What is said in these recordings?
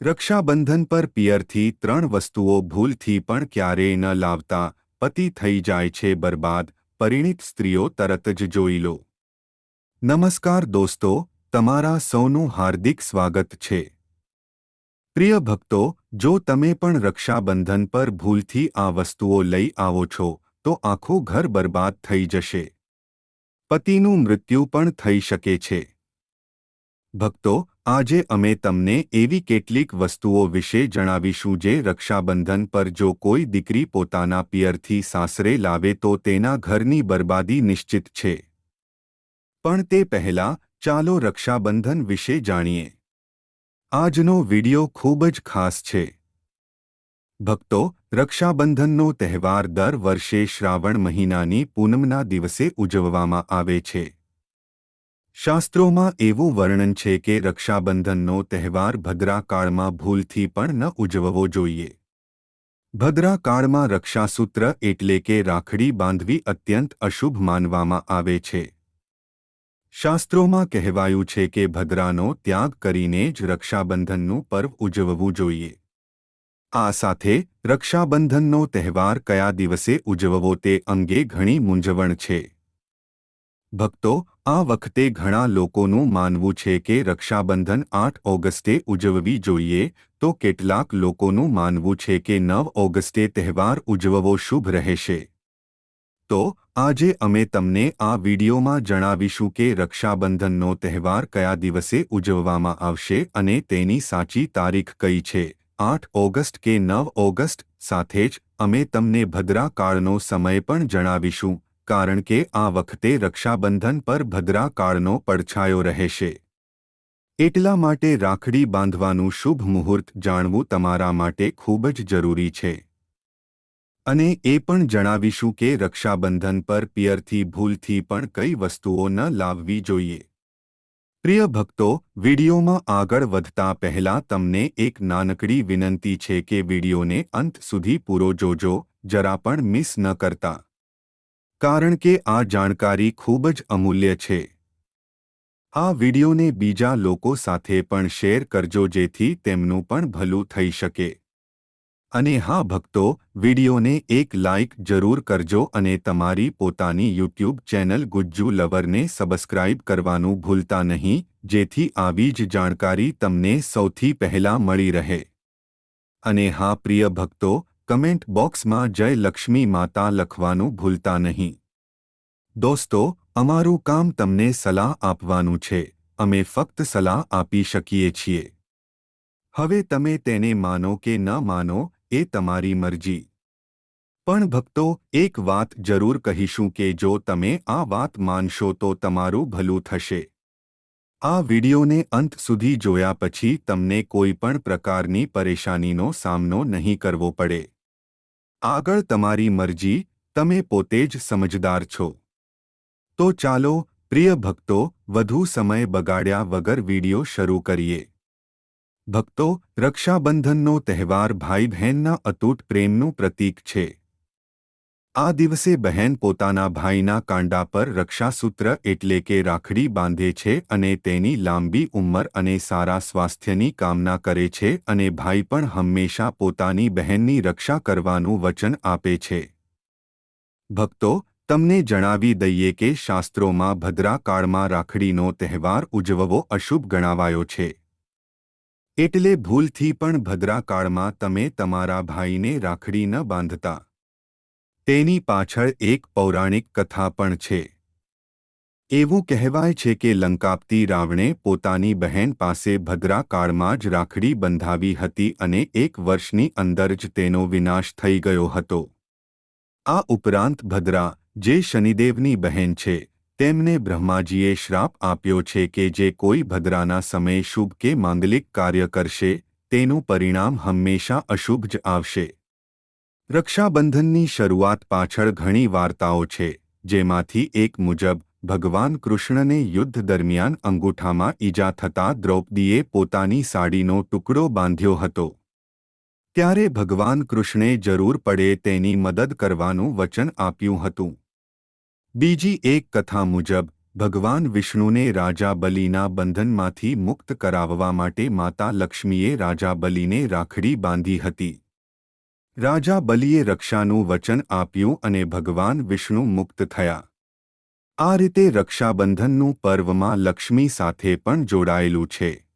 રક્ષાબંધન પર પિયરથી ત્રણ વસ્તુઓ ભૂલથી પણ ક્યારેય ન લાવતા, પતિ થઈ જાય છે બરબાદ, પરિણીત સ્ત્રીઓ તરત જ જોઈ લો. નમસ્કાર દોસ્તો, તમારા સૌનું હાર્દિક સ્વાગત છે. પ્રિય ભક્તો, જો તમે પણ રક્ષાબંધન પર ભૂલથી આ વસ્તુઓ લઈ આવો છો, તો આખું ઘર બરબાદ થઈ જશે. પતિનું મૃત્યુ પણ થઈ શકે છે. ભક્તો આજે અમે તમને એવી કેટલીક વસ્તુઓ વિશે જણાવીશું જે રક્ષાબંધન પર જો કોઈ દીકરી પોતાના પિયરથી સાસરે લાવે તો તેના ઘરની બરબાદી નિશ્ચિત છે. પણ તે પહેલા ચાલો રક્ષાબંધન વિશે જાણીએ. આજનો વિડિયો ખૂબ જ ખાસ છે. ભક્તો, રક્ષાબંધનનો તહેવાર દર વર્ષે શ્રાવણ મહિનાની પૂનમના દિવસે ઉજવવામાં આવે છે. શાસ્ત્રોમાં એવું વર્ણન છે કે રક્ષાબંધનનો તહેવાર ભદ્રા કાળમાં ભૂલથી પણ ન ઉજવવો જોઈએ. ભદ્રા કાળમાં રક્ષાસૂત્ર એટલે કે રાખડી બાંધવી અત્યંત અશુભ માનવામાં આવે છે. શાસ્ત્રોમાં કહેવાયું છે કે ભદ્રાનો ત્યાગ કરીને જ રક્ષાબંધનનું પર્વ ઉજવવું જોઈએ. આ સાથે રક્ષાબંધનનો તહેવાર કયા દિવસે ઉજવવો તે અંગે ઘણી મૂંઝવણ છે. ભક્તો આ વખતે ઘણા લોકોનું માનવું છે કે રક્ષાબંધન આઠ ઓગસ્ટે ઉજવવી જોઈએ, તો કેટલાક લોકોનું માનવું છે કે નવ ઓગસ્ટે તહેવાર ઉજવવો શુભ રહેશે. તો, આજે અમે તમને આ વિડીયોમાં જણાવીશું કે રક્ષાબંધનનો તહેવાર કયા દિવસે ઉજવવામાં આવશે અને તેની સાચી તારીખ કઈ છે, આઠ ઓગસ્ટ કે નવ ઓગસ્ટ, સાથે જ અમે તમને ભદ્રાકાળનો સમય પણ જણાવીશું. કારણ કે આ વખતે રક્ષાબંધન પર ભદ્રા કાળનો પડછાયો રહેશે. એટલા માટે રાખડી બાંધવાનું શુભ મુહૂર્ત જાણવું તમારા માટે ખૂબ જ જરૂરી છે. અને એ પણ જણાવીશું કે રક્ષાબંધન પર પિયરથી ભૂલથી પણ કઈ વસ્તુઓ ન લાવવી જોઈએ. પ્રિય ભક્તો, વિડીયોમાં આગળ વધતા પહેલા તમને એક નાનકડી વિનંતી છે કે વિડીયોને અંત સુધી પૂરો જોજો, જરા પણ મિસ ન કરતા. કારણ કે આ જાણકારી ખૂબ જ અમૂલ્ય છે. આ વિડિયોને બીજા લોકો સાથે પણ શેર કરજો જેથી તેમનું પણ ભલું થઈ શકે. અને હા ભક્તો, વિડિયોને એક લાઇક જરૂર કરજો અને તમારી પોતાની યુટ્યુબ ચેનલ ગુજ્જુ લવરને સબસ્ક્રાઇબ કરવાનું ભૂલતા નહીં, જેથી આવી જ જાણકારી તમને સૌથી પહેલા મળી રહે. અને હા પ્રિય ભક્તો કમેન્ટ બોક્સમાં જય લક્ષ્મી માતા લખવાનું ભૂલતા નહીં. દોસ્તો, અમારું કામ તમને સલાહ આપવાનું છે. અમે ફક્ત સલાહ આપી શકીએ છીએ. હવે તમે તેને માનો કે ન માનો, એ તમારી મરજી. પણ ભક્તો, એક વાત જરૂર કહીશું કે જો તમે આ વાત માનશો તો તમારું ભલું થશે. આ વિડિયોને અંત સુધી જોયા પછી તમને કોઈ પણ પ્રકારની પરેશાનીનો સામનો નહીં કરવો પડે. આગળ તમારી મરજી, તમે પોતે જ સમજદાર છો. તો ચાલો, પ્રિય ભક્તો, વધુ સમય બગાડ્યા વગર વિડિયો શરૂ કરીએ. ભક્તો, રક્ષાબંધનનો તહેવાર ભાઈ બહેનના અતૂટ પ્રેમનું પ્રતીક છે. આ દિવસે બહેન પોતાના ભાઈના કાંડા પર રક્ષાસૂત્ર એટલે કે રાખડી બાંધે છે અને તેની લાંબી ઉંમર અને સારા સ્વાસ્થ્યની કામના કરે છે અને ભાઈ પણ હંમેશા પોતાની બહેનની રક્ષા કરવાનું વચન આપે છે. ભક્તો, તમને જણાવી દઈએ કે શાસ્ત્રોમાં ભદ્રાકાળમાં રાખડીનો તહેવાર ઉજવવો અશુભ ગણાવાયો છે. એટલે ભૂલથી પણ ભદ્રાકાળમાં તમે તમારા ભાઈને રાખડી ન બાંધતા. તેની પાછળ એક પૌરાણિક કથા પણ છે. એવું કહેવાય છે કે લંકાપતી રાવણે પોતાની બહેન પાસે ભદ્રા કાળમાં જ રાખડી બંધાવી હતી અને એક વર્ષની અંદર જ તેનો વિનાશ થઈ ગયો હતો. આ ઉપરાંત ભદ્રા, જે શનિદેવની બહેન છે, તેમને બ્રહ્માજીએ શ્રાપ આપ્યો છે કે જે કોઈ ભદ્રાના સમયે શુભ કે માંગલિક કાર્ય કરશે, તેનું પરિણામ હંમેશા અશુભ જ આવશે. રક્ષાબંધનની શરૂઆત પાછળ ઘણી વાર્તાઓ છે, જેમાંથી એક મુજબ, ભગવાન કૃષ્ણને યુદ્ધ દરમિયાન અંગૂઠામાં ઈજા થતાં દ્રૌપદીએ પોતાની સાડીનો ટુકડો બાંધ્યો હતો. ત્યારે ભગવાન કૃષ્ણે જરૂર પડે તેની મદદ કરવાનું વચન આપ્યું હતું. બીજી એક કથા મુજબ, ભગવાન વિષ્ણુને રાજા બલિના બંધનમાંથી મુક્ત કરાવવા માટે માતા લક્ષ્મીએ રાજા બલિને રાખડી બાંધી હતી. રાજા બલિએ રક્ષાનું વચન આપ્યું અને ભગવાન વિષ્ણુ મુક્ત થયા. આ રીતે રક્ષાબંધનનું પર્વમાં લક્ષ્મી સાથે પણ જોડાયેલું છે.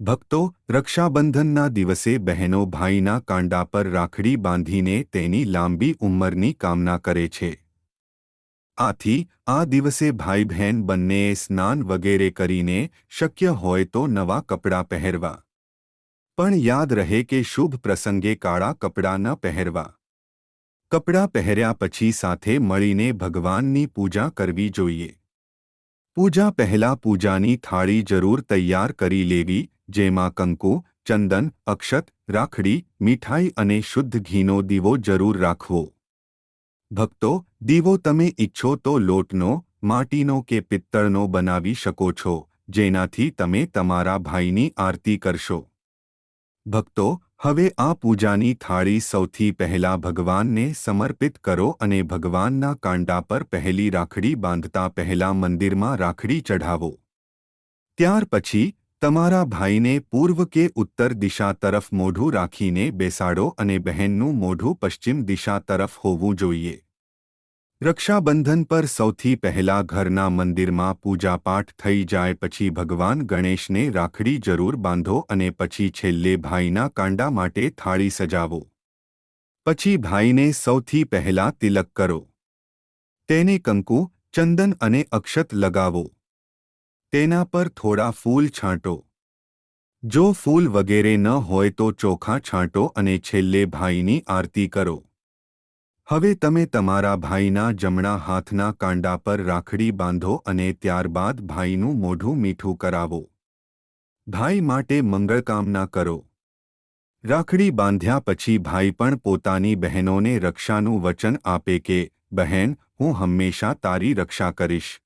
ભક્તો, રક્ષાબંધનના દિવસે બહેનો ભાઈના કાંડા પર રાખડી બાંધીને તેની લાંબી ઉંમરની કામના કરે છે. આથી, આ દિવસે ભાઈ બહેન બંનેએ સ્નાન વગેરે કરીને શક્ય હોય તો નવા કપડાં પહેરવા. પણ યાદ રહે કે શુભ પ્રસંગે કાળા કપડાં ન પહેરવા. કપડાં પહેર્યા પછી સાથે મળીને ભગવાનની પૂજા કરવી જોઈએ. પૂજા પહેલાં પૂજાની થાળી જરૂર તૈયાર કરી લેવી, જેમાં કંકુ, ચંદન, અક્ષત, રાખડી, મીઠાઈ અને શુદ્ધ ઘીનો દીવો જરૂર રાખવો. ભક્તો, દીવો તમે ઈચ્છો તો લોટનો, માટીનો કે પિત્તળનો બનાવી શકો છો, જેનાથી તમે તમારા ભાઈની આરતી કરશો. ભક્તો, હવે આ પૂજાની થાળી સૌથી પહેલા ભગવાનને સમર્પિત કરો અને ભગવાનના કાંડા પર પહેલી રાખડી બાંધતા પહેલા મંદિરમાં રાખડી ચઢાવો. ત્યાર પછી, તમારા ભાઈને પૂર્વ કે ઉત્તર દિશા તરફ મોઢું રાખીને બેસાડો અને બહેનનું મોઢું પશ્ચિમ દિશા તરફ હોવું જોઈએ. રક્ષાબંધન પર સૌથી પહેલા ઘરના મંદિરમાં પૂજાપાઠ થઈ જાય પછી ભગવાન ગણેશને રાખડી જરૂર બાંધો અને પછી છેલ્લે ભાઈના કાંડા માટે થાળી સજાવો. પછી ભાઈને સૌથી પહેલા તિલક કરો. તેને કંકુ, ચંદન અને અક્ષત લગાવો. તેના પર થોડા ફૂલ છાંટો. જો ફૂલ વગેરે ન હોય તો ચોખા છાંટો અને છેલ્લે ભાઈની આરતી કરો. હવે તમે તમારા ભાઈના જમણા હાથના કાંડા પર રાખડી બાંધો અને ત્યારબાદ ભાઈનું મોઢું મીઠું કરાવો. ભાઈ માટે મંગળકામના કરો. રાખડી બાંધ્યા પછી ભાઈ પણ પોતાની બહેનોને રક્ષાનું વચન આપે કે, બહેન, હું હંમેશા તારી રક્ષા કરીશ.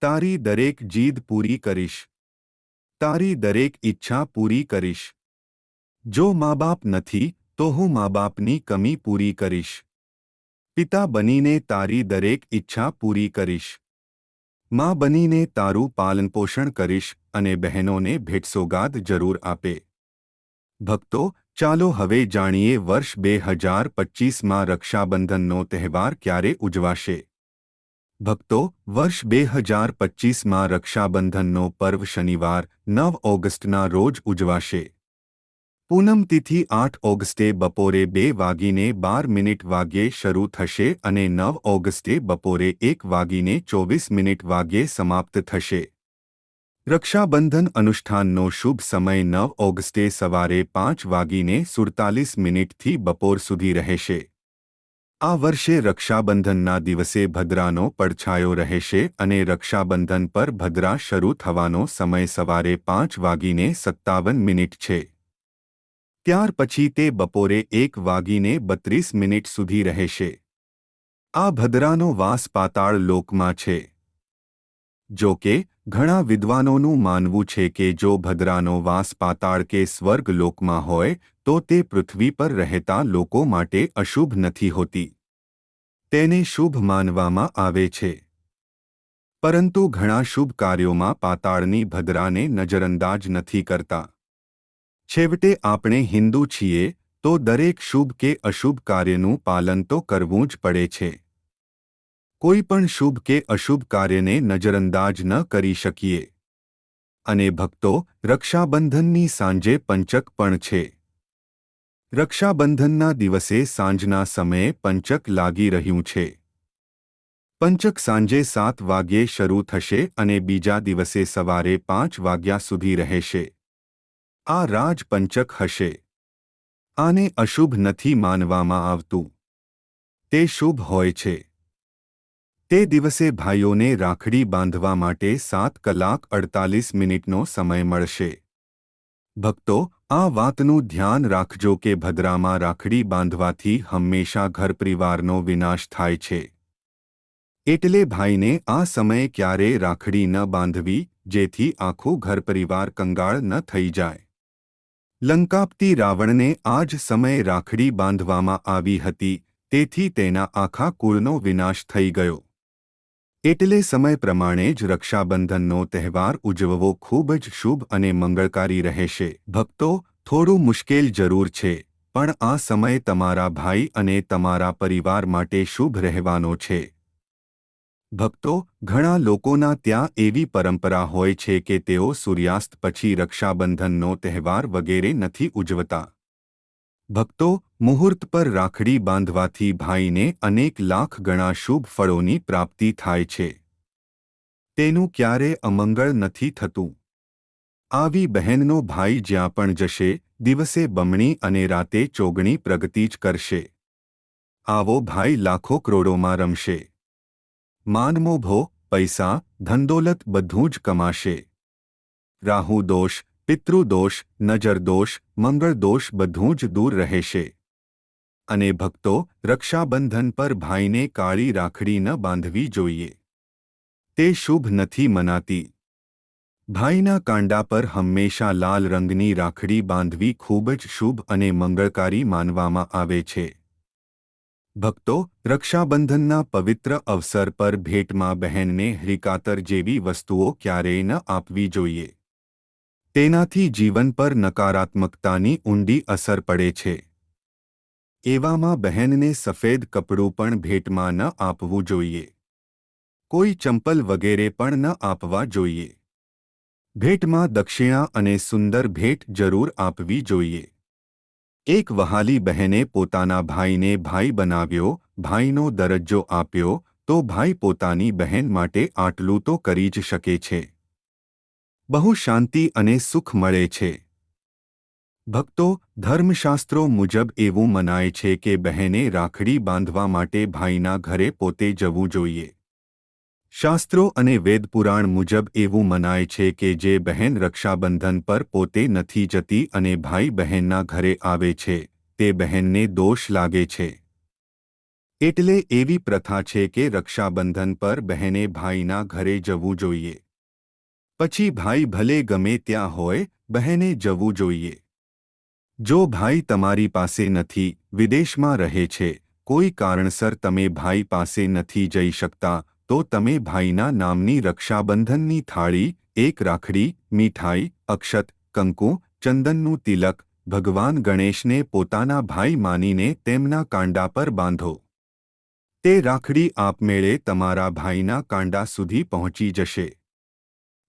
તારી દરેક જીદ પૂરી કરીશ. તારી દરેક ઈચ્છા પૂરી કરીશ. જો મા બાપ નથી, તો હું મા બાપની કમી પૂરી કરીશ. પિતા બનીને તારી દરેક ઈચ્છા પૂરી કરીશ. માં બનીને તારું પાલનપોષણ કરીશ અને બહેનોને ભેટસોગાદ જરૂર આપે. ભક્તો, ચાલો હવે જાણીએ વર્ષ બે હજાર પચ્ચીસમાં રક્ષાબંધનનો તહેવાર ક્યારે ઉજવાશે? ભક્તો, વર્ષ બે હજાર પચ્ચીસમાં રક્ષાબંધનનો પર્વ શનિવાર, નવ ઓગસ્ટના રોજ ઉજવાશે. પૂનમ તિથિ આઠ ઓગસ્ટે બપોરે બે વાગીને બાર મિનિટ વાગ્યે શરૂ થશે અને નવ ઓગસ્ટે બપોરે એક વાગીને ચોવીસ મિનિટ વાગ્યે સમાપ્ત થશે. રક્ષાબંધન અનુષ્ઠાનનો શુભ સમય નવ ઓગસ્ટે સવારે પાંચ વાગીને સુડતાલીસ મિનિટથી બપોર સુધી રહેશે. આ વર્ષે રક્ષાબંધનના દિવસે ભદ્રાનો પડછાયો રહેશે અને રક્ષાબંધન પર ભદ્રા શરૂ થવાનો સમય સવારે પાંચ વાગીને સત્તાવન મિનિટ છે. ત્યાર પછી તે બપોરે એક વાગીને બત્રીસ મિનિટ સુધી રહેશે. આ ભદ્રાનો વાસ પાતાળ લોકમાં છે. જો કે, ઘણા વિદ્વાનોનું માનવું છે કે જો ભદ્રાનો વાસ પાતાળ કે સ્વર્ગ લોકમાં હોય, તો તે પૃથ્વી પર રહેતા લોકો માટે અશુભ નથી હોતી. તેને શુભ માનવામાં આવે છે. પરંતુ ઘણા શુભ કાર્યોમાં પાતાળની ભદ્રાને નજરઅંદાજ નથી કરતા. છેવટે આપણે હિન્દુ છીએ, તો દરેક શુભ કે અશુભ કાર્યનું પાલન તો કરવું જ પડે છે. કોઈ પણ શુભ કે અશુભ કાર્યને નજરઅંદાજ ન કરી શકીએ. અને ભક્તો, રક્ષાબંધનની સાંજે પંચક પણ છે. રક્ષાબંધનના દિવસે સાંજના સમયે પંચક લાગી રહ્યું છે. પંચક સાંજે સાત વાગ્યે શરૂ થશે અને બીજા દિવસે સવારે પાંચ વાગ્યા સુધી રહેશે. આ રાજપંચક હશે. આને અશુભ નથી માનવામાં આવતું. તે શુભ હોય છે. તે દિવસે ભાઈઓને રાખડી બાંધવા માટે સાત કલાક અડતાલીસ મિનિટનો સમય મળશે. ભક્તો, આ વાતનું ધ્યાન રાખજો કે ભદ્રામાં રાખડી બાંધવાથી હંમેશા ઘર પરિવારનો વિનાશ થાય છે. એટલે ભાઈને આ સમયે ક્યારેય રાખડી ન બાંધવી, જેથી આખું ઘર પરિવાર કંગાળ ન થઈ જાય. લંકાપતી રાવણને આ જ સમયે રાખડી બાંધવામાં આવી હતી, તેથી તેના આખા કુળનો વિનાશ થઈ ગયો. એટલે સમય પ્રમાણે જ રક્ષાબંધનનો તહેવાર ઉજવવો ખૂબ જ શુભ અને મંગળકારી રહેશે. ભક્તો, થોડું મુશ્કેલ જરૂર છે, પણ આ સમય તમારા ભાઈ અને તમારા પરિવાર માટે શુભ રહેવાનો છે. ભક્તો ઘણા લોકોના ત્યાં એવી પરંપરા હોય છે કે તેઓ સૂર્યાસ્ત પછી રક્ષાબંધનનો તહેવાર વગેરે નથી ઉજવતા. ભક્તો મુહૂર્ત પર રાખડી બાંધવાથી ભાઈને અનેક લાખ ગણા શુભ ફળોની પ્રાપ્તિ થાય છે. તેનું ક્યારે અમંગળ નથી થતું. આવી બહેનનો ભાઈ જ્યાં પણ જશે, દિવસે બમણી અને રાતે ચોગણી પ્રગતિ જ કરશે. આવો ભાઈ લાખો કરોડોમાં રમશે. માનમોભો, પૈસા, ધનદોલત બધું જ કમાશે. રાહુ દોષ પિતૃદોષ નજરદોષ મંગળદોષ બધું જ દૂર રહેશે. અને ભક્તો રક્ષાબંધન પર ભાઈને કાળી રાખડી ન બાંધવી જોઈએ. તે શુભ નથી મનાતી. ભાઈના કાંડા પર હંમેશા લાલ રંગની રાખડી બાંધવી ખૂબ જ શુભ અને મંગળકારી માનવામાં આવે છે. ભક્તો રક્ષાબંધનના પવિત્ર અવસર પર ભેટમાં બહેનને હરિકાતર જેવી વસ્તુઓ ક્યારેય ન આપવી જોઈએ. તેનાથી જીવન પર નકારાત્મકતાની ઊંડી અસર પડે છે. એવામાં બહેનને સફેદ કપડું પણ ભેટમાં ન આપવું જોઈએ. કોઈ ચંપલ વગેરે પણ ન આપવા જોઈએ. ભેટમાં દક્ષિણા અને સુંદર ભેટ જરૂર આપવી જોઈએ. એક વહાલી બહેને પોતાના ભાઈને ભાઈ બનાવ્યો, ભાઈનો દરજ્જો આપ્યો, તો ભાઈ પોતાની બહેન માટે આટલું તો કરી જ શકે છે. બહુ શાંતિ અને સુખ મળે છે. ભક્તો, ધર્મશાસ્ત્રો મુજબ એવું મનાય છે કે બહેને રાખડી બાંધવા માટે ભાઈના ઘરે પોતે જવું જોઈએ. શાસ્ત્રો અને વેદપુરાણ મુજબ એવું મનાય છે કે જે બહેન રક્ષાબંધન પર પોતે નથી જતી અને ભાઈ બહેનના ઘરે આવે છે, તે બહેનને દોષ લાગે છે. એટલે એવી પ્રથા છે કે રક્ષાબંધન પર બહેને ભાઈના ઘરે જવું જોઈએ. પછી ભાઈ ભલે ગમે ત્યાં હોય, બહેને જવું જોઈએ. જો ભાઈ તમારી પાસે નથી, વિદેશમાં રહે છે, કોઈ કારણસર તમે ભાઈ પાસે નથી જઈ શકતા તો તમે ભાઈના નામની રક્ષાબંધનની થાળી, એક રાખડી, મીઠાઈ, અક્ષત, કંકુ, ચંદનનું તિલક, ભગવાન ગણેશને પોતાના ભાઈ માનીને તેમના કાંડા પર બાંધો. તે રાખડી આપમેળે તમારા ભાઈના કાંડા સુધી પહોંચી જશે.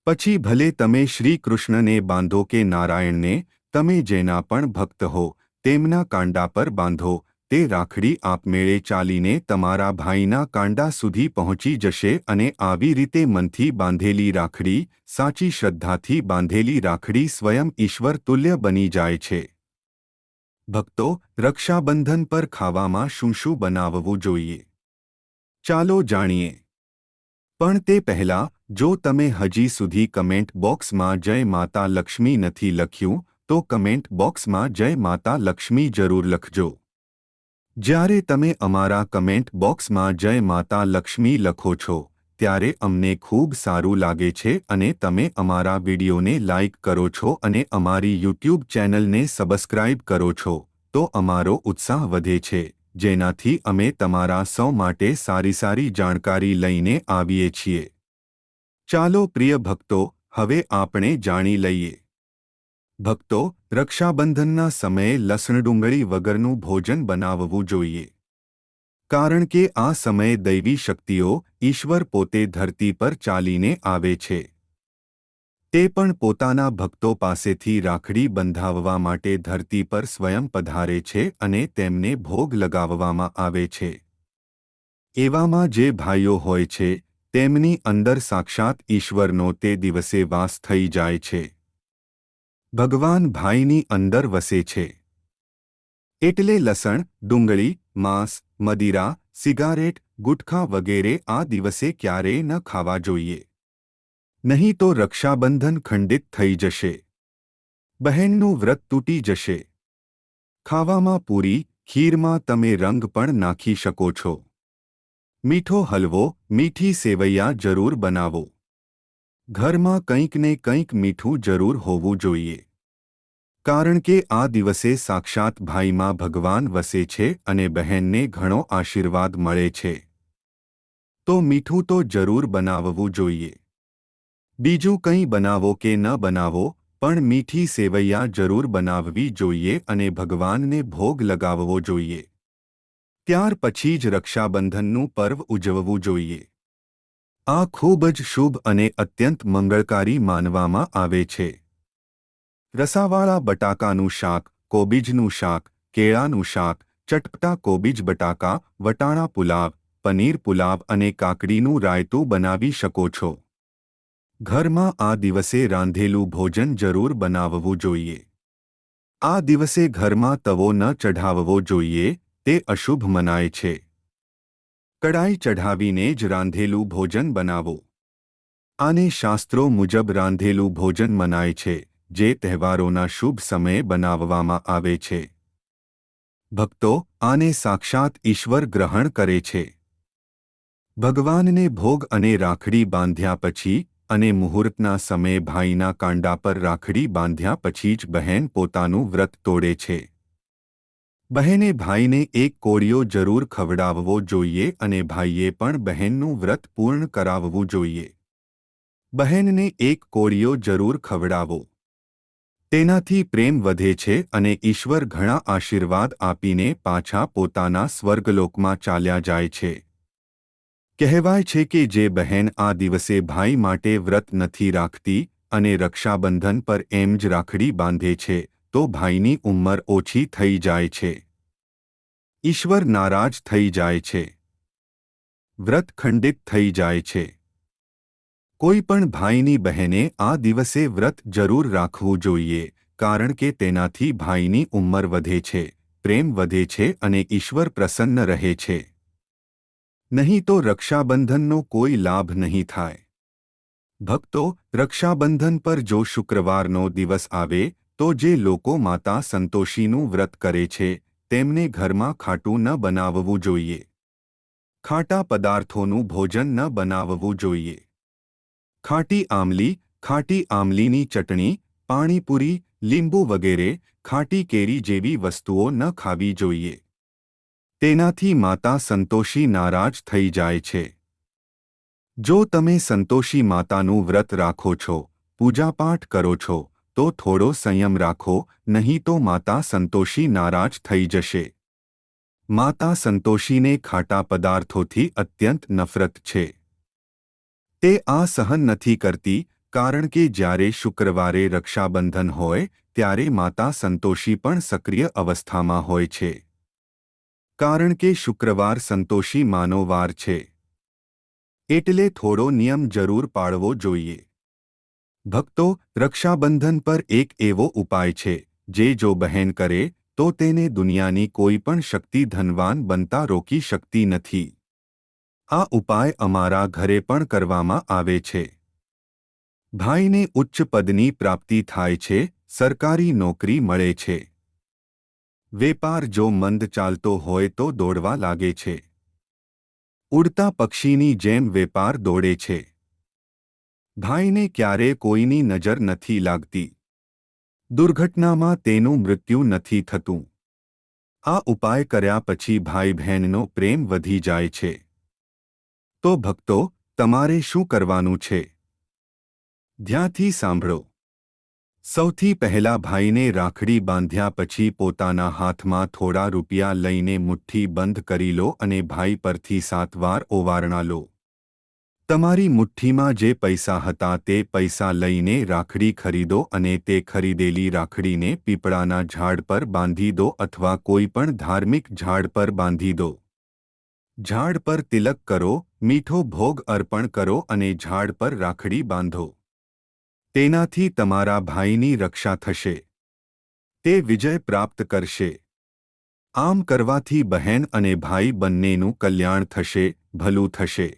પછી ભલે તમે શ્રી કૃષ્ણને બાંધો કે નારાયણને, તમે જેના પણ ભક્ત હો, તેમના કાંડા પર બાંધો તે રાખડી આપમેળે ચાલીને તમારા ભાઈના કાંડા સુધી પહોંચી જશે અને આવી રીતે મનથી બાંધેલી રાખડી, સાચી શ્રદ્ધાથી બાંધેલી રાખડી સ્વયં ઈશ્વર તુલ્ય બની જાય છે. ભક્તો, રક્ષાબંધન પર ખાવામાં શું શું બનાવવું જોઈએ? ચાલો જાણીએ. પણ તે પહેલાં, જો તમે હજી સુધી કમેન્ટ બોક્સમાં જય માતા લક્ષ્મી નથી લખ્યું, તો કમેન્ટ બોક્સમાં જય માતા લક્ષ્મી જરૂર લખજો. જ્યારે તમે અમારા કમેન્ટ બોક્સમાં જય માતા લક્ષ્મી લખો છો, ત્યારે અમને ખૂબ સારું લાગે છે અને તમે અમારા વિડીયોને લાઇક કરો છો અને અમારી યુટ્યુબ ચેનલને સબસ્ક્રાઇબ કરો છો, તો અમારો ઉત્સાહ વધે છે. જેનાથી અમે તમારા સૌ માટે સારી સારી જાણકારી લઈને આવીએ છીએ. ચાલો પ્રિય ભક્તો, હવે આપણે જાણી લઈએ. ભક્તો રક્ષાબંધનના સમયે લસણ ડુંગળી વગરનું ભોજન બનાવવું જોઈએ. કારણ કે આ સમયે દૈવી શક્તિઓ ઈશ્વર પોતે ધરતી પર ચાલીને આવે છે. તે પણ પોતાના ભક્તો પાસેથી રાખડી બંધાવવા માટે ધરતી પર સ્વયં પધારે છે અને તેમને ભોગ લગાવવામાં આવે છે. એવામાં જે ભાઈઓ હોય છે, તેમની અંદર સાક્ષાત ઈશ્વરનો તે દિવસે વાસ થઈ જાય છે. ભગવાન ભાઈની અંદર વસે છે. એટલે લસણ, ડુંગળી, માંસ, મદિરા, સિગારેટ, ગુટખા વગેરે આ દિવસે ક્યારેય ન ખાવા જોઈએ. નહીં તો રક્ષાબંધન ખંડિત થઈ જશે. બહેનનું વ્રત તૂટી જશે. ખાવામાં પૂરી, ખીરમાં તમે રંગ પણ નાખી શકો છો. મીઠો હલવો, મીઠી સેવૈયા જરૂર બનાવો. ઘરમાં કંઈક ને કંઈક મીઠું જરૂર હોવું જોઈએ. કારણ કે આ દિવસે સાક્ષાત ભાઈમાં ભગવાન વસે છે અને બહેનને ઘણો આશીર્વાદ મળે છે. તો મીઠું તો જરૂર બનાવવું જોઈએ. બીજું કંઈ બનાવો કે ન બનાવો, પણ મીઠી સેવૈયા જરૂર બનાવવી જોઈએ અને ભગવાનને ભોગ લગાવવો જોઈએ. ત્યાર પછી જ રક્ષાબંધનનું પર્વ ઉજવવું જોઈએ. આ ખૂબ જ શુભ અને અત્યંત મંગળકારી માનવામાં આવે છે. રસાવાળા બટાકાનું શાક, કોબીજનું શાક, કેળાનું શાક, ચટપટા કોબીજ બટાકા, વટાણા પુલાવ, પનીર પુલાવ અને કાકડીનું રાયતું બનાવી શકો છો. ઘરમાં આ દિવસે રાંધેલું ભોજન જરૂર બનાવવું જોઈએ. આ દિવસે ઘરમાં તવો ન ચઢાવવો જોઈએ, તે અશુભ મનાય છે. કડાઈ ચઢાવીને જ રાંધેલું ભોજન બનાવો. આને શાસ્ત્રો મુજબ રાંધેલું ભોજન મનાય છે, જે તહેવારોના શુભ સમયે બનાવવામાં આવે છે. ભક્તો, આને સાક્ષાત ઈશ્વર ગ્રહણ કરે છે. ભગવાનને ભોગ અને રાખડી બાંધ્યા પછી અને મુહૂર્તના સમયે ભાઈના કાંડા પર રાખડી બાંધ્યા પછી જ બહેન પોતાનું વ્રત તોડે છે. બહેને ભાઈને એક કોળિયો જરૂર ખવડાવવો જોઈએ અને ભાઈએ પણ બહેનનું વ્રત પૂર્ણ કરાવવું જોઈએ. બહેનને એક કોળિયો જરૂર ખવડાવો. તેનાથી પ્રેમ વધે છે અને ઈશ્વર ઘણા આશીર્વાદ આપીને પાછા પોતાના સ્વર્ગલોકમાં ચાલ્યા જાય છે. કહેવાય છે કે જે બહેન આ દિવસે ભાઈ માટે વ્રત નથી રાખતી અને રક્ષાબંધન પર એમ જ રાખડી બાંધે છે તો ભાઈની ઉંમર ઓછી થઈ જાય છે. ઈશ્વર નારાજ થઈ જાય છે. વ્રત ખંડિત થઈ જાય છે. કોઈ પણ ભાઈની બહેને આ દિવસે વ્રત જરૂર રાખવું જોઈએ, કારણ કે તેનાથી ભાઈની ઉંમર વધે છે, પ્રેમ વધે છે અને ઈશ્વર પ્રસન્ન રહે છે. નહીં તો રક્ષાબંધનનો કોઈ લાભ નહીં થાય. ભક્તો, રક્ષાબંધન પર જો શુક્રવારનો દિવસ આવે તો જે લોકો માતા સંતોષીનું વ્રત કરે છે, તેમને ઘરમાં ખાટું ન બનાવવું જોઈએ. ખાટા પદાર્થોનું ભોજન ન બનાવવું જોઈએ. ખાટી આમલી, ખાટી આમલીની ચટણી, પાણીપુરી, લીંબુ વગેરે, ખાટી કેરી જેવી વસ્તુઓ ન ખાવી જોઈએ. તેનાથી માતા સંતોષી નારાજ થઈ જાય છે. જો તમે સંતોષી માતાનું વ્રત રાખો છો, પૂજાપાઠ કરો છો તો થોડો સંયમ રાખો, નહીં તો માતા સંતોષી નારાજ થઈ જશે. માતા સંતોષીને ખાટા પદાર્થોથી અત્યંત નફરત છે. તે આ સહન નથી કરતી, કારણ કે જ્યારે શુક્રવારે રક્ષાબંધન હોય, ત્યારે માતા સંતોષી પણ સક્રિય અવસ્થામાં હોય છે. કારણ કે શુક્રવાર સંતોષી માનો વાર છે. એટલે થોડો નિયમ જરૂર પાળવો જોઈએ. ભક્તો રક્ષાબંધન પર એક એવો ઉપાય છે, જે જો બહેન કરે, તો તેને દુનિયાની કોઈ પણ શક્તિ ધનવાન બનતા રોકી શકતી નથી. આ ઉપાય અમારા ઘરે પણ કરવામાં આવે છે. ભાઈને ઉચ્ચ પદની પ્રાપ્તિ થાય છે, સરકારી નોકરી મળે છે. વેપાર જો મંદ ચાલતો હોય તો દોડવા લાગે છે. ઉડતા પક્ષીની જેમ વેપાર દોડે છે. ભાઈને ક્યારે કોઈની નજર નથી લાગતી. દુર્ઘટનામાં તેનું મૃત્યુ નથી થતું. આ ઉપાય કર્યા પછી ભાઈ બહેનનો પ્રેમ વધી જાય છે. તો ભક્તો, તમારે શું કરવાનું છે? ધ્યાંથી સાંભળો. સૌથી પહેલા ભાઈને રાખડી બાંધ્યા પછી પોતાના હાથમાં થોડા રૂપિયા લઈને મુઠ્ઠી બંધ કરી લો અને ભાઈ પરથી સાત વાર ઓવારણા લો. તમારી મુઠ્ઠીમાં જે પૈસા હતા તે પૈસા લઈને રાખડી ખરીદો અને તે ખરીદેલી રાખડીને પીપળાના ઝાડ પર બાંધી દો અથવા કોઈ પણ ધાર્મિક ઝાડ પર બાંધી દો. ઝાડ પર તિલક કરો, મીઠો ભોગ અર્પણ કરો અને ઝાડ પર રાખડી બાંધો. તેનાથી તમારા ભાઈની રક્ષા થશે. તે વિજય પ્રાપ્ત કરશે. આમ કરવાથી બહેન અને ભાઈ બંનેનું કલ્યાણ થશે, ભલું થશે.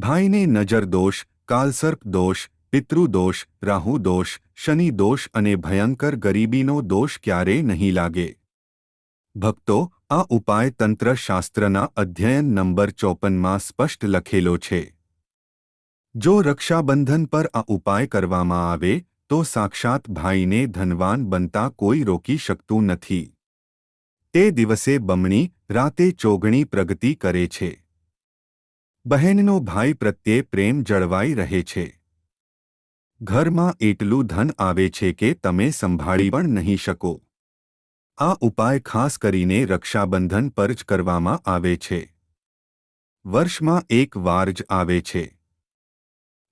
ભાઈને નજર દોષ, કાલસર્પ દોષ પિતૃદોષ રાહુ દોષ, શનિ દોષ અને ભયંકર ગરીબીનો દોષ ક્યારેય નહીં લાગે. ભક્તો, આ ઉપાય તંત્રશાસ્ત્રના અધ્યયન નંબર ચોપનમાં સ્પષ્ટ લખેલો છે. જો રક્ષાબંધન પર આ ઉપાય કરવામાં આવે, તો સાક્ષાત ભાઈને ધનવાન બનતા કોઈ રોકી શકતું નથી. તે દિવસે બમણી, રાતે ચોગણી પ્રગતિ કરે છે. બહેનનો ભાઈ પ્રત્યે પ્રેમ જળવાઈ રહે છે. ઘરમાં એટલું ધન આવે છે કે તમે સંભાળી પણ નહીં શકો. આ ઉપાય ખાસ કરીને રક્ષાબંધન પર જ કરવામાં આવે છે. વર્ષમાં એક વાર જ આવે છે.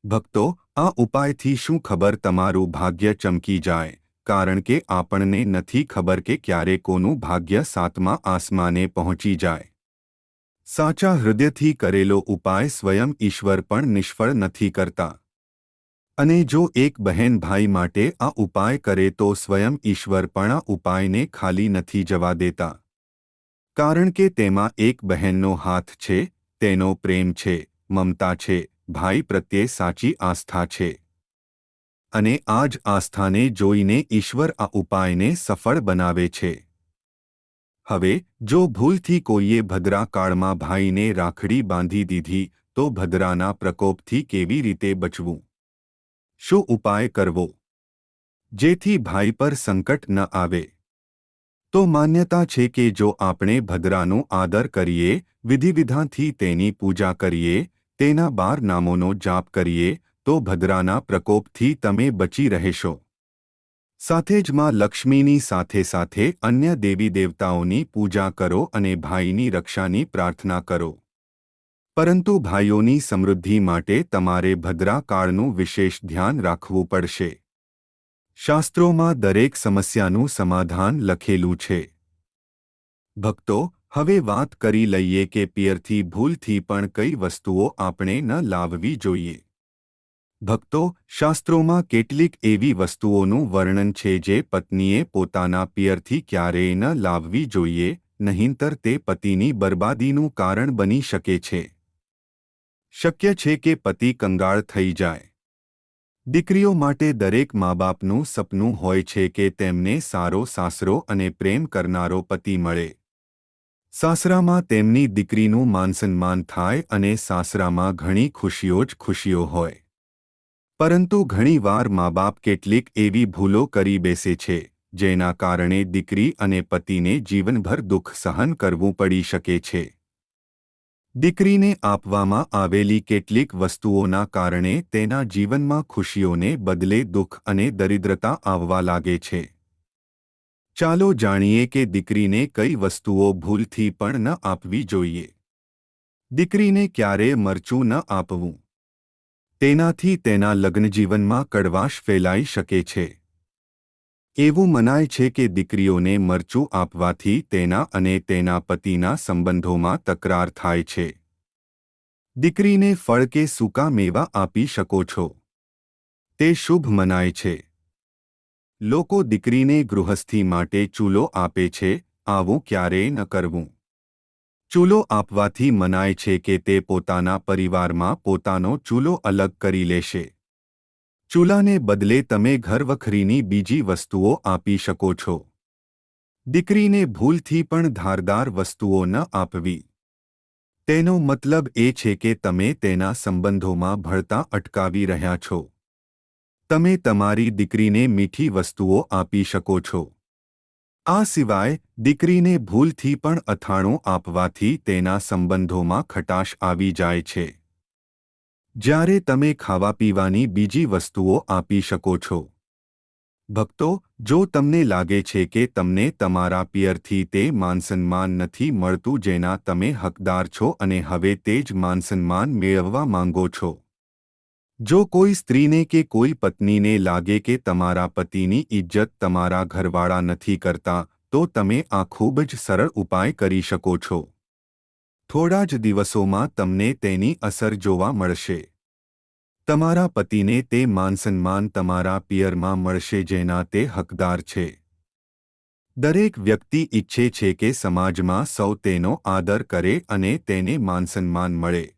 ભક્તો, આ ઉપાયથી શું ખબર તમારું ભાગ્ય ચમકી જાય? કારણ કે આપણને નથી ખબર કે ક્યારે કોનું ભાગ્ય સાતમા આસમાને પહોંચી જાય. સાચા હૃદયથી કરેલો ઉપાય સ્વયં ઈશ્વર પણ નિષ્ફળ નથી કરતા. અને જો એક બહેન ભાઈ માટે આ ઉપાય કરે તો સ્વયં ઈશ્વર પણ આ ઉપાયને ખાલી નથી જવા દેતા. કારણ કે તેમાં એક બહેનનો હાથ છે, તેનો પ્રેમ છે, મમતા છે, ભાઈ પ્રત્યે સાચી આસ્થા છે. અને આ જ આસ્થાને જોઈને ઈશ્વર આ ઉપાયને સફળ બનાવે છે. હવે, જો ભૂલથી કોઈએ ભદ્રા કાળમાં ભાઈને રાખડી બાંધી દીધી, તો ભદ્રાના પ્રકોપથી કેવી રીતે બચવું? શું ઉપાય કરવો? જેથી ભાઈ પર સંકટ ન આવે. તો માન્યતા છે કે જો આપણે ભદ્રાનો આદર કરીએ, વિધિવિધાથી તેની પૂજા કરીએ, તેના બાર નામોનો જાપ કરીએ, તો ભદ્રાના પ્રકોપથી તમે બચી રહેશો. સાથે જ માં લક્ષ્મીની સાથે સાથે અન્ય દેવી દેવતાઓની પૂજા કરો અને ભાઈની રક્ષાની પ્રાર્થના કરો. પરંતુ ભાઈઓની સમૃદ્ધિ માટે તમારે ભદ્રાકાળનું વિશેષ ધ્યાન રાખવું પડશે. શાસ્ત્રોમાં દરેક સમસ્યાનું સમાધાન લખેલું છે. ભક્તો, હવે વાત કરી લઈએ કે પિયરથી ભૂલથી પણ કઈ વસ્તુઓ આપણે ન લાવવી જોઈએ. ભક્તો, શાસ્ત્રોમાં કેટલીક એવી વસ્તુઓનું વર્ણન છે જે પત્નીએ પોતાના પિયરથી ક્યારેય ન લાવવી જોઈએ, નહીંતર તે પતિની બરબાદીનું કારણ બની શકે છે. શક્ય છે કે પતિ કંગાળ થઈ જાય. દીકરીઓ માટે દરેક મા બાપનું સપનું હોય છે કે તેમને સારો સાસરો અને પ્રેમ કરનારો પતિ મળે. સાસરામાં તેમની દીકરીનું માનસન્માન થાય અને સાસરામાં ઘણી ખુશીઓ જ ખુશીઓ હોય. પરંતુ ઘણીવાર મા બાપ કેટલીક એવી ભૂલો કરી બેસે છે, જેના કારણે દીકરી અને પતિને જીવનભર દુઃખ સહન કરવું પડી શકે છે. દીકરીને આપવામાં આવેલી કેટલીક વસ્તુઓના કારણે તેના જીવનમાં ખુશીઓને બદલે દુઃખ અને દરિદ્રતા આવવા લાગે છે. ચાલો જાણીએ કે દીકરીને કઈ વસ્તુઓ ભૂલથી પણ ન આપવી જોઈએ. દીકરીને ક્યારે મરચું ન આપવું? તેનાથી તેના લગ્નજીવનમાં કડવાશ ફેલાઈ શકે છે. એવું મનાય છે કે દીકરીઓને મરચું આપવાથી તેના અને તેના પતિના સંબંધોમાં તકરાર થાય છે. દીકરીને ફળ કે સૂકા મેવા આપી શકો છો. તે શુભ મનાય છે. લોકો દીકરીને ગૃહસ્થી માટે ચૂલો આપે છે, આવું ક્યારેય ન કરવું. ચૂલો આપવાથી મનાય છે કે તે પોતાના પરિવારમાં પોતાનો ચૂલો અલગ કરી લેશે. ચૂલાને બદલે તમે ઘરવખરીની બીજી વસ્તુઓ આપી શકો છો. દીકરીને ભૂલથી પણ ધારદાર વસ્તુઓ ન આપવી. તેનો મતલબ એ છે કે તમે તેના સંબંધોમાં ભળતા અટકાવી રહ્યા છો. તમે તમારી દીકરીને મીઠી વસ્તુઓ આપી શકો છો. આ સિવાય, દીકરીને ભૂલથી પણ અથાણું આપવાથી તેના સંબંધોમાં ખટાશ આવી જાય છે. જ્યારે તમે ખાવા પીવાની બીજી વસ્તુઓ આપી શકો છો. ભક્તો, જો તમને લાગે છે કે તમને તમારા પિયરથી તે માનસન્માન નથી મળતું જેના તમે હકદાર છો અને હવે તે જ માનસન્માન મેળવવા માંગો છો. જો કોઈ સ્ત્રીને કે કોઈ પત્નીને લાગે કે તમારા પતિની ઇજ્જત તમારા ઘરવાળા નથી કરતા, તો તમે આ ખૂબ જ સરળ ઉપાય કરી શકો છો. થોડા જ દિવસોમાં તમને તેની અસર જોવા મળશે. તમારા પતિને તે માનસન્માન તમારા પિયરમાં મળશે જેના તે હકદાર છે. દરેક વ્યક્તિ ઈચ્છે છે કે સમાજમાં સૌ તેનો આદર કરે અને તેને માનસન્માન મળે.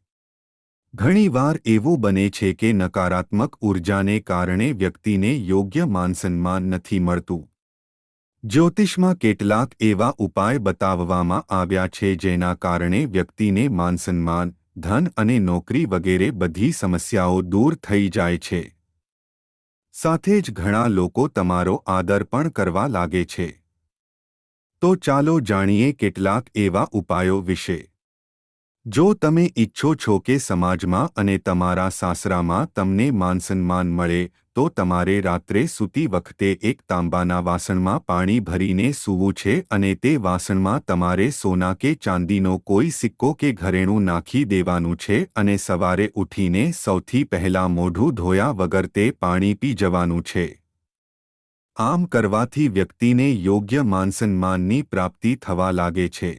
ઘણીવાર એવું બને છે કે નકારાત્મક ઊર્જાને કારણે વ્યક્તિને યોગ્ય માનસન્માન નથી મળતું. જ્યોતિષમાં કેટલાક એવા ઉપાય બતાવવામાં આવ્યા છે જેના કારણે વ્યક્તિને માનસન્માન, ધન અને નોકરી વગેરે બધી સમસ્યાઓ દૂર થઈ જાય છે. સાથે જ ઘણા લોકો તમારો આદર પણ કરવા લાગે છે. તો ચાલો જાણીએ કેટલાક એવા ઉપાયો વિશે. જો તમે ઈચ્છો છો કે સમાજમાં અને તમારા સાસરામાં તમને માનસન્માન મળે, તો તમારે રાત્રે સૂતી વખતે એક તાંબાના વાસણમાં પાણી ભરીને સૂવું છે અને તે વાસણમાં તમારે સોના કે ચાંદીનો કોઈ સિક્કો કે ઘરેણું નાખી દેવાનું છે અને સવારે ઉઠીને સૌથી પહેલા મોઢું ધોયા વગર તે પાણી પી જવાનું છે. આમ કરવાથી વ્યક્તિને યોગ્ય માનસન્માનની પ્રાપ્તિ થવા લાગે છે.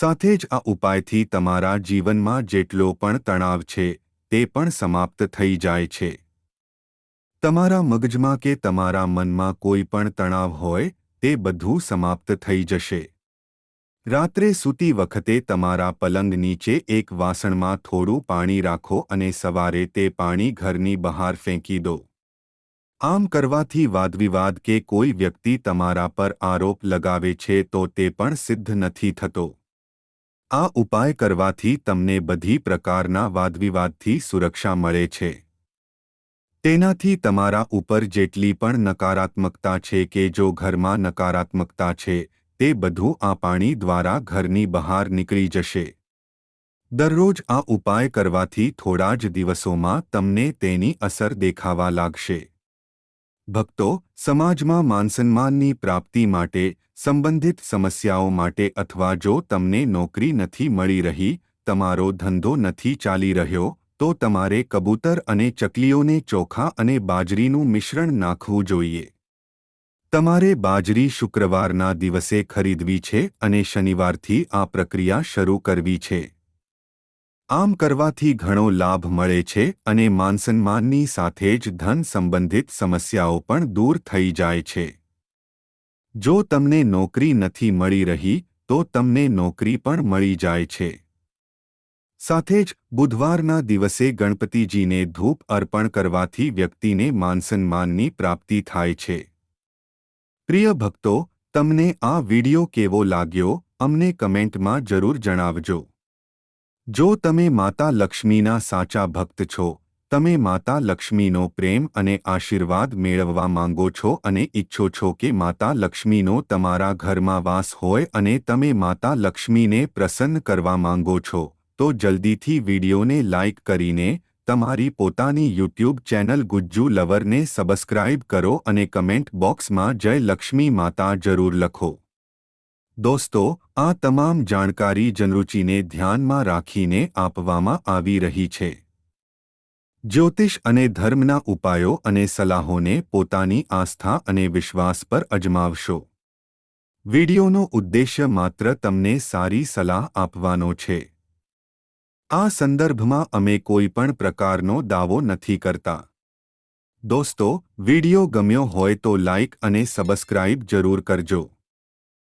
સાથે જ આ ઉપાયથી તમારા જીવનમાં જેટલો પણ તણાવ છે, તે પણ સમાપ્ત થઈ જાય છે. તમારા મગજમાં કે તમારા મનમાં કોઈ પણ તણાવ હોય, તે બધું સમાપ્ત થઈ જશે. રાત્રે સૂતી વખતે તમારા પલંગ નીચે એક વાસણમાં થોડું પાણી રાખો અને સવારે તે પાણી ઘરની બહાર ફેંકી દો. આમ કરવાથી વાદવિવાદ કે કોઈ વ્યક્તિ તમારા પર આરોપ લગાવે છે તો તે પણ સિદ્ધ નથી થતો. આ ઉપાય કરવાથી તમને બધી પ્રકારના વાદવિવાદથી સુરક્ષા મળે છે. તેનાથી તમારા ઉપર જેટલી પણ નકારાત્મકતા છે કે જો ઘરમાં નકારાત્મકતા છે, તે બધું આ પાણી દ્વારા ઘરની બહાર નીકળી જશે. દરરોજ આ ઉપાય કરવાથી થોડા જ દિવસોમાં તમને તેની અસર દેખાવા લાગશે. ભક્તો, સમાજમાં માનસન્માનની પ્રાપ્તિ માટે સંબંધિત સમસ્યાઓ માટે અથવા જો તમને નોકરી નથી મળી રહી, તમારો ધંધો નથી ચાલી રહ્યો, તો તમારે કબૂતર અને ચકલીઓને ચોખા અને બાજરીનું મિશ્રણ નાખવું જોઈએ. તમારે બાજરી શુક્રવારના દિવસે ખરીદવી છે અને શનિવારથી આ પ્રક્રિયા શરૂ કરવી છે. આમ કરવાથી ઘણો લાભ મળે છે અને માનસન્માનની સાથે જ ધન સંબંધિત સમસ્યાઓ પણ દૂર થઈ જાય છે. જો તમને નોકરી નથી મળી રહી, તો તમને નોકરી પણ મળી જાય છે. સાથે જ, બુધવારના દિવસે ગણપતિજીને ધૂપ અર્પણ કરવાથી વ્યક્તિને માનસન્માનની પ્રાપ્તિ થાય છે. પ્રિય ભક્તો, તમને આ વિડિયો કેવો લાગ્યો, અમને કમેન્ટમાં જરૂર જણાવજો. જો તમે માતા લક્ષ્મીના સાચા ભક્ત છો તમે માતા લક્ષ્મીનો પ્રેમ અને આશીર્વાદ મેળવવા માંગો છો અને ઈચ્છો છો કે માતા લક્ષ્મીનો તમારા ઘરમાં વાસ હોય અને તમે માતા લક્ષ્મીને પ્રસન્ન કરવા માંગો છો, તો જલ્દીથી વિડીયોને લાઇક કરીને તમારી પોતાની યુટ્યુબ ચેનલ ગુજ્જુ લવરને સબસ્ક્રાઇબ કરો અને કમેન્ટ બોક્સમાં જય લક્ષ્મી માતા જરૂર લખો. દોસ્તો, આ તમામ જાણકારી જનરુચિને ધ્યાનમાં રાખીને આપવામાં આવી રહી છે. જ્યોતિષ અને ધર્મના ઉપાયો અને સલાહોને પોતાની આસ્થા અને વિશ્વાસ પર અજમાવશો. વિડિયોનો ઉદ્દેશ્ય માત્ર તમને સારી સલાહ આપવાનો છે. આ સંદર્ભમાં અમે કોઈ પણ પ્રકારનો દાવો નથી કરતા. દોસ્તો, વિડિયો ગમ્યો હોય તો લાઇક અને સબસ્ક્રાઇબ જરૂર કરજો.